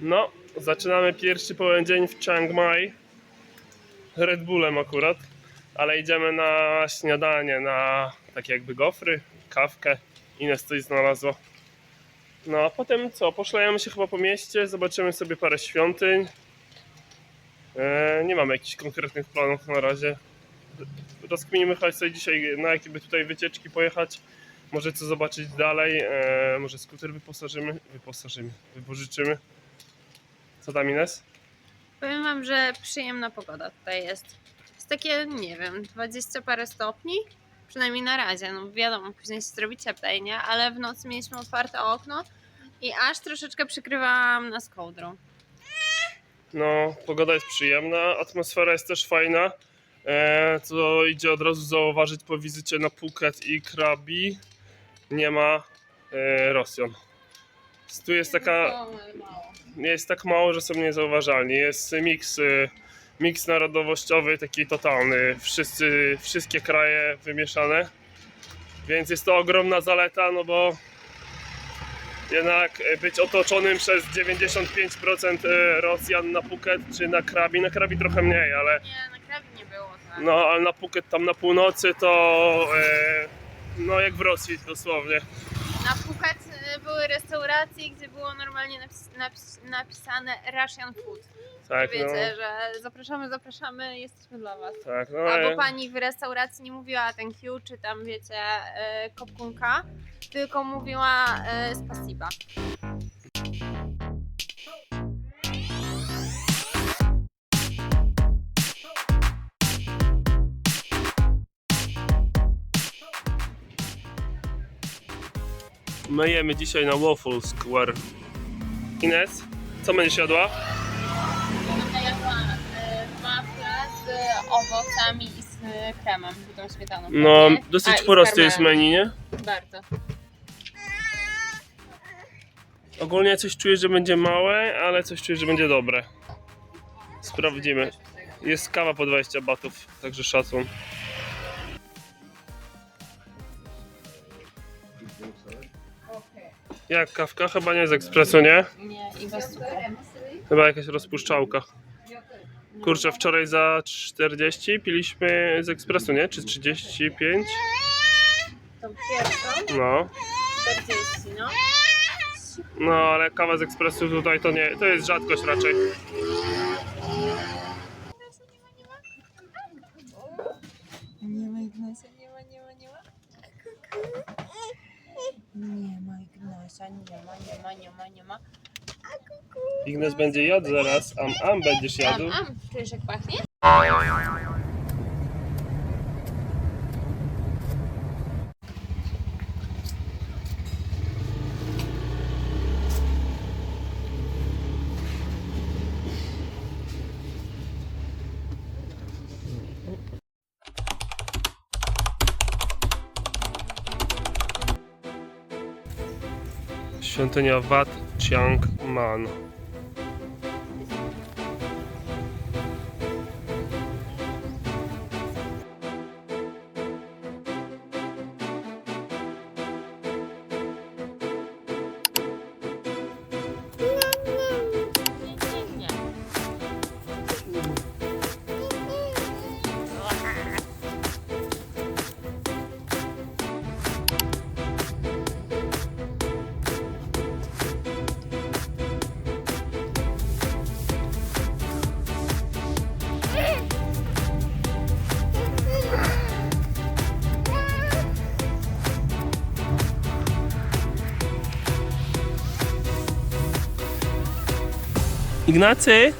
No, zaczynamy pierwszy pełen dzień w Chiang Mai. Red Bullem akurat, ale idziemy na śniadanie, na takie jakby gofry, kawkę. Ines coś znalazło. No a potem co? Poszlejemy się chyba po mieście, zobaczymy sobie parę świątyń. E, nie mamy jakichś konkretnych planów na razie. Rozkminimy choć sobie dzisiaj na jakie by tutaj wycieczki pojechać. Może co zobaczyć dalej. E, może skuter wyposażymy. Wyposażymy, wypożyczymy. Co tam Ines? Powiem wam, że przyjemna pogoda tutaj jest. Jest takie, nie wiem, 20 parę stopni. Przynajmniej na razie. No wiadomo, później się zrobi cieplej, nie? Ale w nocy mieliśmy otwarte okno i aż troszeczkę przykrywałam nas kołdrą. No, pogoda jest przyjemna, atmosfera jest też fajna. E, co idzie od razu zauważyć po wizycie na Phuket i Krabi. Nie ma e, Rosjan. Tu jest taka, jest tak mało, że są niezauważalni. Jest miks, y, miks narodowościowy, taki totalny. Wszyscy, wszystkie kraje wymieszane. Więc jest to ogromna zaleta, no bo jednak być otoczonym przez 95% y, Rosjan na Phuket czy na Krabi. Na Krabi trochę mniej, ale Nie, na krabi nie było, tak. no, ale na Phuket tam na północy to y, no jak w Rosji dosłownie. Na Phuket były restauracje, gdzie było normalnie napis, napis, napisane Russian food. Tak, no, Wiecie, że zapraszamy, zapraszamy, jesteśmy dla was. tak, no, Albo e, pani w restauracji nie mówiła thank you, czy tam wiecie, y, kopkunka, tylko mówiła y, spasiba. My jemy dzisiaj na Waffle Square. Ines, co będziesz jadła? Będę jadła wafle z owocami i z kremem, z tą śmietaną. No, pewnie. A, dosyć z proste jest karmelem. menu, nie? Bardzo. Ogólnie coś czuję, że będzie małe, ale coś czuję, że będzie dobre. Sprawdzimy. Jest kawa po 20 batów, także szacun. Jak kawka? Chyba nie z ekspresu, nie? Nie, i bez cukru. Chyba jakaś rozpuszczałka. Kurczę, wczoraj za 40 piliśmy z ekspresu, nie? Czy 35? Tą pierwszą No. 40, no. No, ale kawa z ekspresu tutaj to nie, to jest rzadkość raczej. Nie ma nie ma, nie ma, nie ma. Nie ma Ignasia, nie ma, nie ma, nie ma, nie ma. Będzie jadł zaraz, am am będziesz jadł. Am, am, czujesz jak pachnie? Świątynia Wat Chiang Man. Ignacy?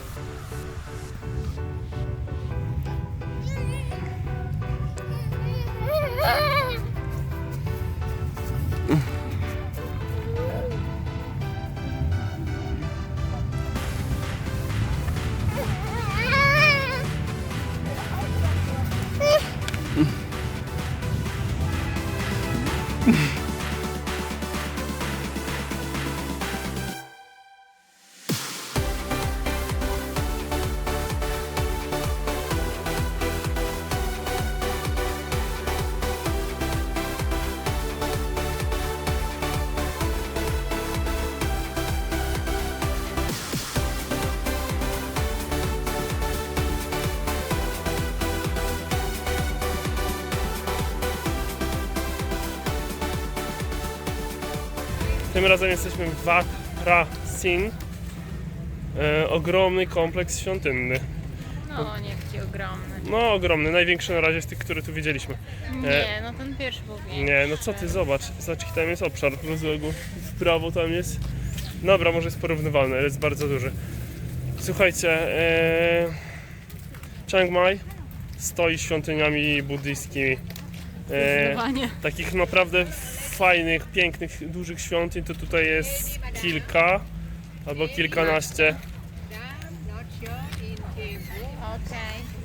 Tym razem jesteśmy w Wat Ra Sin. E, ogromny kompleks świątynny. No, nie taki ogromny. No ogromny, największy na razie z tych, które tu widzieliśmy. Nie, no ten pierwszy był większy. Nie, no co ty, zobacz, zobacz jaki tam jest obszar rozległy. W prawo tam jest. Dobra, może jest porównywalny, ale jest bardzo duży. Słuchajcie, e, Chiang Mai stoi świątyniami buddyjskimi. E, Zdecydowanie. takich naprawdę fajnych, pięknych, dużych świątyń to tutaj jest kilka albo kilkanaście.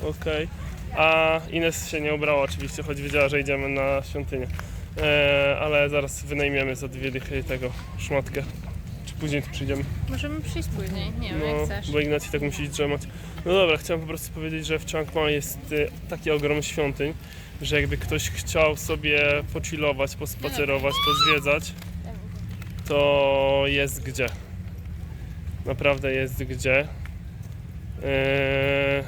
Okej. Okej. A Ines się nie ubrała oczywiście, choć wiedziała, że idziemy na świątynię. E, ale zaraz wynajmiemy za dwie dychy tego szmatkę. Później tu przyjdziemy? Możemy przyjść później, nie wiem jak No, chcesz. bo Ignacy tak musi drzemać. No dobra, chciałem po prostu powiedzieć, że w Chiang Mai jest y, taki ogrom świątyń, że jakby ktoś chciał sobie pochillować, pospacerować, pozwiedzać, to jest gdzie. Naprawdę jest gdzie. Eee...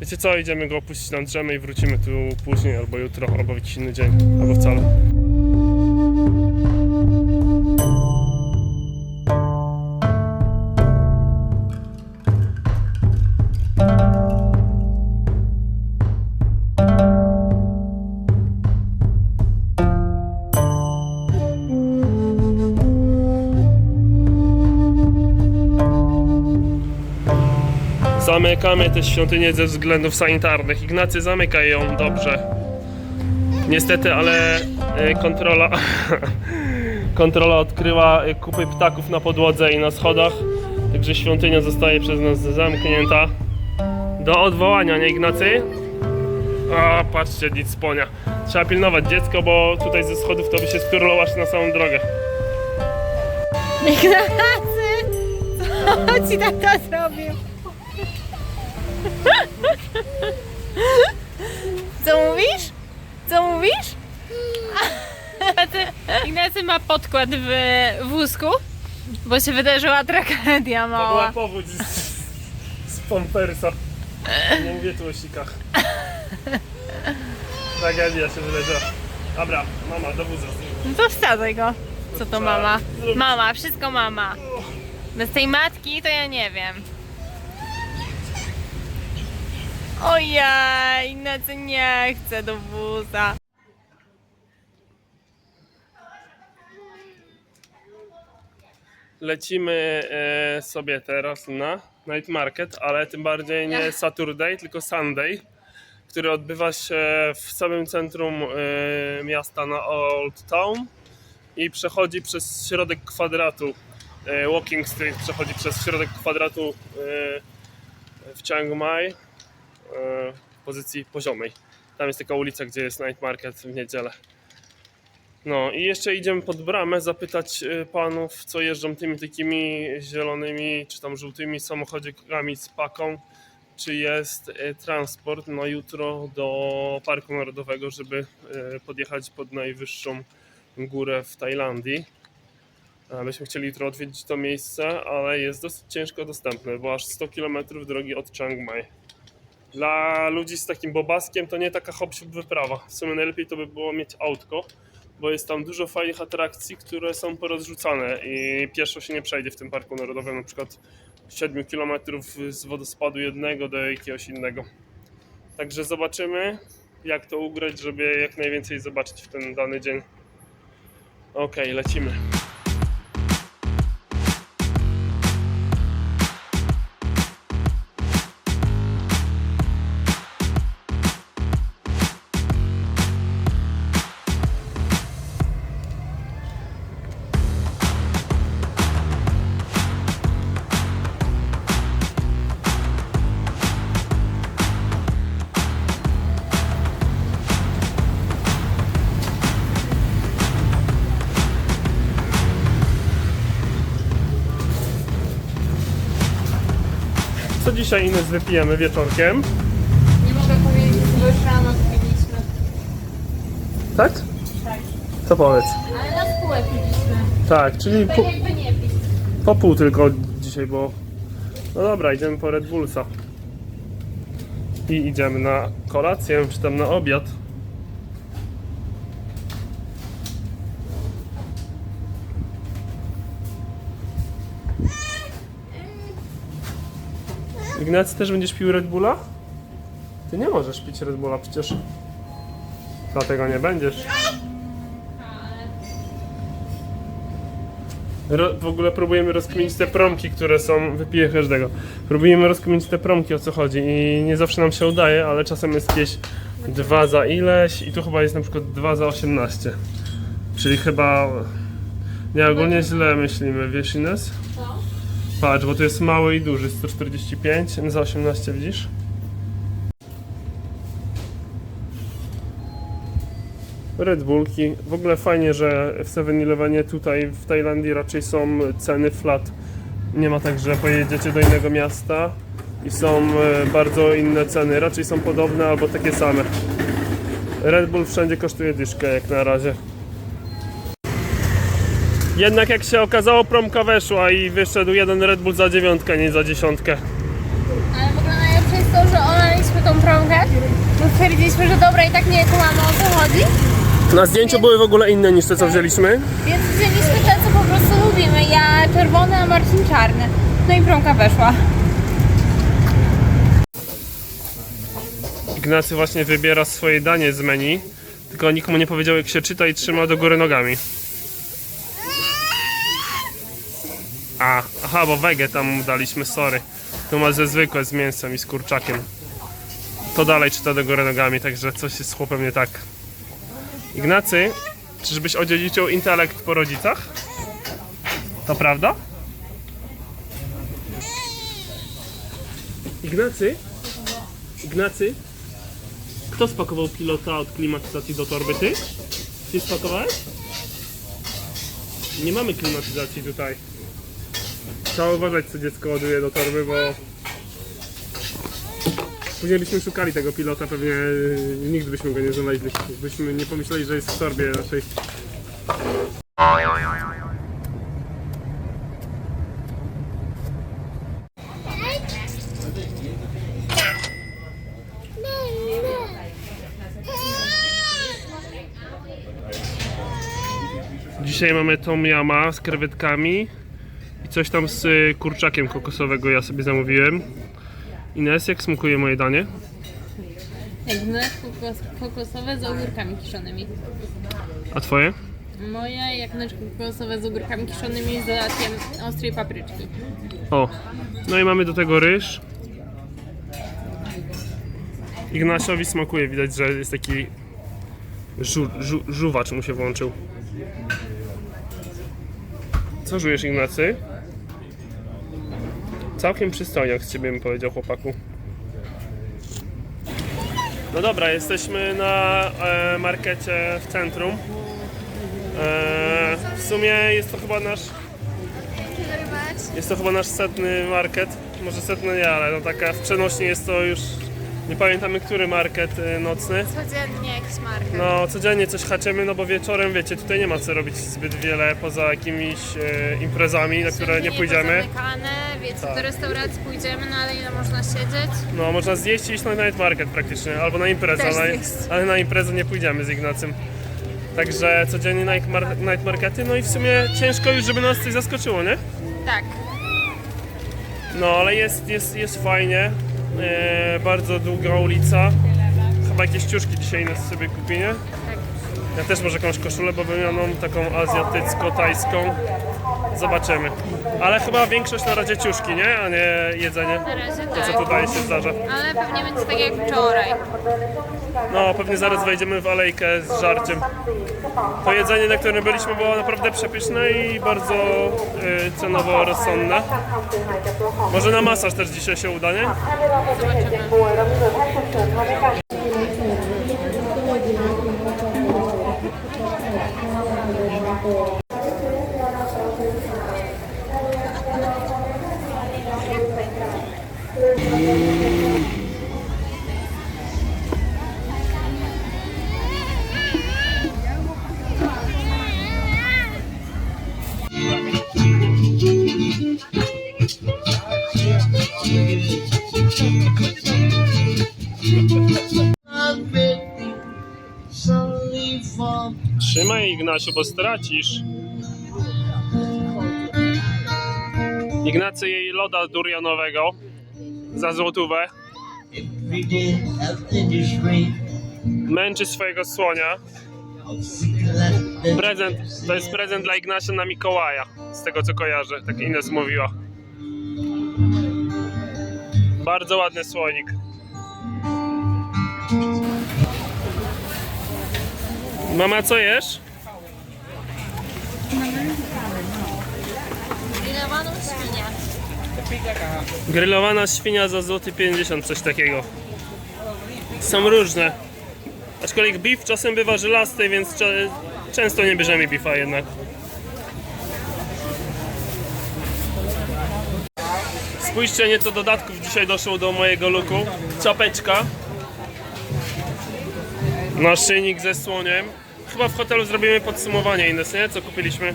Wiecie co, idziemy go opuścić na drzemę i wrócimy tu później, albo jutro, albo w jakiś inny dzień, albo wcale. Zamykamy tę świątynię ze względów sanitarnych. Ignacy, zamykaj ją dobrze. Niestety, ale e, kontrola kontrola odkryła e, kupy ptaków na podłodze i na schodach. Także świątynia zostaje przez nas zamknięta. Do odwołania, nie Ignacy? A, patrzcie, nic sponia. Trzeba pilnować dziecko, bo tutaj ze schodów to by się sturlowasz na samą drogę. Ignacy! Co ci tata zrobił? Co mówisz? Co mówisz? Ignacy, Ignacy ma podkład w wózku, bo się wydarzyła tragedia To była mała. powódź z, z Pampersa. Nie mówię tu o sikach. Tragedia się wydarzyła. Dobra, mama, do wózka. No to wsadzaj go. Co to mama? Mama, wszystko mama. Bez tej matki to ja nie wiem. Ojej, Ignacy nie chce do wóza. Lecimy e, sobie teraz na Night Market, ale tym bardziej nie Saturday, tylko Sunday, który odbywa się w samym centrum e, miasta na Old Town i przechodzi przez środek kwadratu. E, walking Street przechodzi przez środek kwadratu e, w Chiang Mai w pozycji poziomej. Tam jest taka ulica, gdzie jest Night Market w niedzielę. No i jeszcze idziemy pod bramę zapytać y, panów, co jeżdżą tymi takimi zielonymi czy tam żółtymi samochodzikami z paką, czy jest y, transport na jutro do Parku Narodowego, żeby podjechać pod najwyższą górę w Tajlandii. A Myśmy chcieli jutro odwiedzić to miejsce, ale jest dosyć ciężko dostępne, bo aż 100 km drogi od Chiang Mai. Dla ludzi z takim bobaskiem to nie taka hop wyprawa. W sumie najlepiej to by było mieć autko, bo jest tam dużo fajnych atrakcji, które są porozrzucane i pieszo się nie przejdzie w tym parku narodowym, na przykład 7 km z wodospadu jednego do jakiegoś innego. Także zobaczymy, jak to ugrać, żeby jak najwięcej zobaczyć w ten dany dzień. Okej, lecimy. Co dzisiaj Ines wypijemy wieczorkiem? Nie mogę powiedzieć, bo już rano piliśmy. Tak? Tak. Co powiedz? Ale na spółę piliśmy. Tak, czyli Tak po, jakby nie pić. po pół tylko dzisiaj, bo... No dobra, idziemy po Red Bullsa. I idziemy na kolację, czy tam na obiad. Ignacy, też będziesz pił Red Bulla? Ty nie możesz pić Red Bulla przecież. Dlatego nie będziesz. Ro, w ogóle próbujemy rozkminić te promki, które są. Wypiję każdego. Próbujemy rozkminić te promki o co chodzi i nie zawsze nam się udaje, ale czasem jest jakieś 2 za ileś i tu chyba jest na przykład 2 za 18. Czyli chyba. Nie, ogólnie źle myślimy, wiesz Ines? Patrz, bo to jest mały i duży, 145 za 18 widzisz? Red Bullki. W ogóle fajnie, że w 7-Elevenie tutaj w Tajlandii raczej są ceny flat. Nie ma tak, że pojedziecie do innego miasta i są e, bardzo inne ceny. Raczej są podobne albo takie same. Red Bull wszędzie kosztuje dyszkę jak na razie. Jednak jak się okazało promka weszła i wyszedł jeden Red Bull za dziewiątkę, nie za dziesiątkę. Ale w ogóle najlepsze jest to, że olaliśmy tą promkę, bo stwierdziliśmy, że dobra i tak nie kumamy o co chodzi, Na zdjęciu były w ogóle inne niż te co wzięliśmy. więc wzięliśmy te, co po prostu lubimy. Ja czerwony, a Marcin czarny. No i promka weszła. Ignacy właśnie wybiera swoje danie z menu, tylko nikomu nie powiedział jak się czyta i trzyma do góry nogami. A, aha, bo wege tam mu daliśmy, sorry. To ma ze zwykłe z mięsem i z kurczakiem. To dalej czyta do góry nogami, także coś jest z chłopem nie tak. Ignacy, czyżbyś odziedziczył intelekt po rodzicach? To prawda? Ignacy? Ignacy? Kto spakował pilota od klimatyzacji do torby? Ty? Ty spakowałeś? Nie mamy klimatyzacji tutaj. Trzeba uważać co dziecko ładuje do torby, bo później byśmy szukali tego pilota, pewnie yy, nigdy byśmy go nie znaleźli. Byśmy nie pomyśleli, że jest w torbie naszej. Dzisiaj mamy tom yama z krewetkami coś tam z y, kurczakiem kokosowego ja sobie zamówiłem. Ines, jak smakuje moje danie? Jakby kokos, kokosowe z ogórkami kiszonymi. A twoje? Moje jagniczki kokosowe z ogórkami kiszonymi z dodatkiem ostrej papryczki. O, no i mamy do tego ryż. Ignaciowi smakuje, widać, że jest taki żu, żu, żuwacz mu się włączył. Co żujesz, Ignacy? Całkiem przystojniak z ciebie bym powiedział, chłopaku. No dobra, jesteśmy na e, markecie w centrum. E, w sumie jest to chyba nasz jest to chyba nasz setny market. Może setny nie, ale no taka w przenośni jest to już. Nie pamiętamy, który market y, nocny. Codziennie jakiś market. No, codziennie coś haczymy, no bo wieczorem, wiecie, tutaj nie ma co robić zbyt wiele poza jakimiś e, imprezami, na które nie pójdziemy. Wiecie, Tak. do restauracji pójdziemy, no ale ile można siedzieć? No, można zjeść i iść na night market praktycznie, albo na imprezę, ale, ale na imprezę nie pójdziemy z Ignacym. Także codziennie night, mar- night markety, no i w sumie ciężko już, żeby nas coś zaskoczyło, nie? Tak. No, ale jest, jest, jest fajnie. E, bardzo długa ulica. Chyba jakieś ciuszki dzisiaj nas sobie kupi, nie? Tak. Ja też może jakąś koszulę, bo wymianą taką azjatycko-tajską. Zobaczymy. Ale chyba większość na razie ciuszki, nie? A nie jedzenie. Na razie To tak. co tutaj się zdarza. Ale pewnie będzie tak jak wczoraj. No, pewnie zaraz wejdziemy w alejkę z żarciem. To jedzenie, na którym byliśmy, było naprawdę przepyszne i bardzo y, cenowo rozsądne. Może na masaż też dzisiaj się uda, nie? Zobaczymy. Trzymaj Ignaciu, bo stracisz. Ignacy jej loda durianowego. za złotówę. Męczy swojego słonia. Prezent, to jest prezent dla Ignacia na Mikołaja, z tego co kojarzę, tak Ines mówiła. Bardzo ładny słonik. Mama, co jesz? Grillowaną świnię. Grillowana świnia za złoty 50, coś takiego. Są różne. Aczkolwiek beef czasem bywa żelasty, więc cze- często nie bierzemy beefa jednak. Spójrzcie, nieco dodatków dzisiaj doszło do mojego looku. Czapeczka. Naszyjnik ze słoniem. Chyba w hotelu zrobimy podsumowanie Ines, nie? Co kupiliśmy?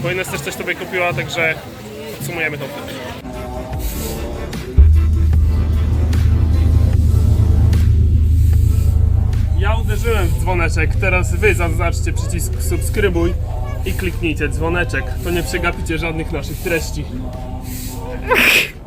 Bo Ines też coś sobie kupiła, także podsumujemy to. Ja uderzyłem w dzwoneczek, teraz wy zaznaczcie przycisk subskrybuj i kliknijcie dzwoneczek. To nie przegapicie żadnych naszych treści.